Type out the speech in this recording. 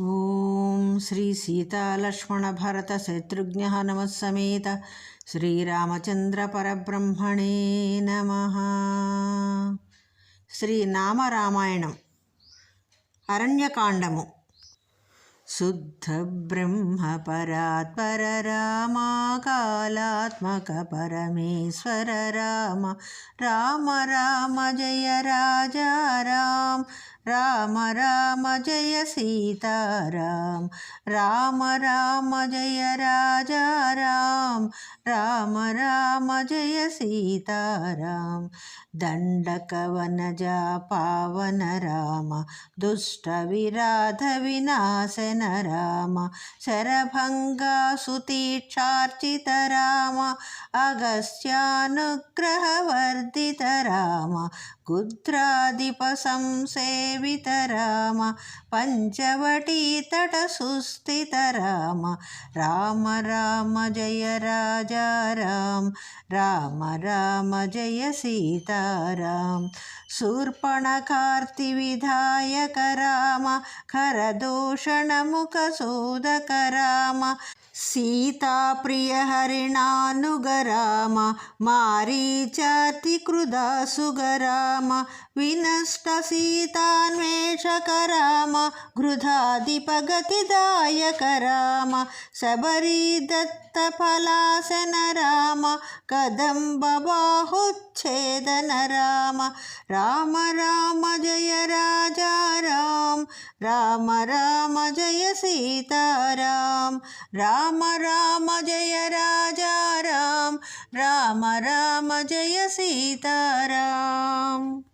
ఓం శ్రీ సీతాలక్ష్మణ భరత శత్రుఘ్న హనుమ సమేత శ్రీరామచంద్ర పరబ్రహ్మణే నమ. శ్రీనామరామాయణం అరణ్యకాండము. శుద్ధ బ్రహ్మ పరాత్పర రామా కాలాత్మక పరమేశ్వర రామ. రామ రామ జయ రాజా రామ. రామ రామ జయ సీతారాం రామ రామ జయ రాజారాం రామ రామ జయ సీతారాం. దండకవనజా పావన రామ. దుష్ట విరాధ వినాశన రామ. శరభంగా సుతీక్షార్చిత రామ. అగస్త్యానుగ్రహవర్ధిత రామ. కుద్రాధిప సంసేవిత రామ. పంచవటీతట సుస్థిత రామ. రామ రామ జయ రాజ రామ రామ రామ జయ సీతారాం శూర్పణకార్తి విధాయక రామ ఖరదూషణముఖ సూదక రామ సీతాప్రియ హరిణానుగరామ మారీచాతికృదాసుగరామ వినష్ట సీతాన్వేషక రామ గృధాధిపగతిదాయక రామ రామ రామ రామ రామ జయ రాజా రామ. రామ రామ జయ సీతారాం రామ రామ జయ రాజా రామ. రామ రామ జయ సీతారాం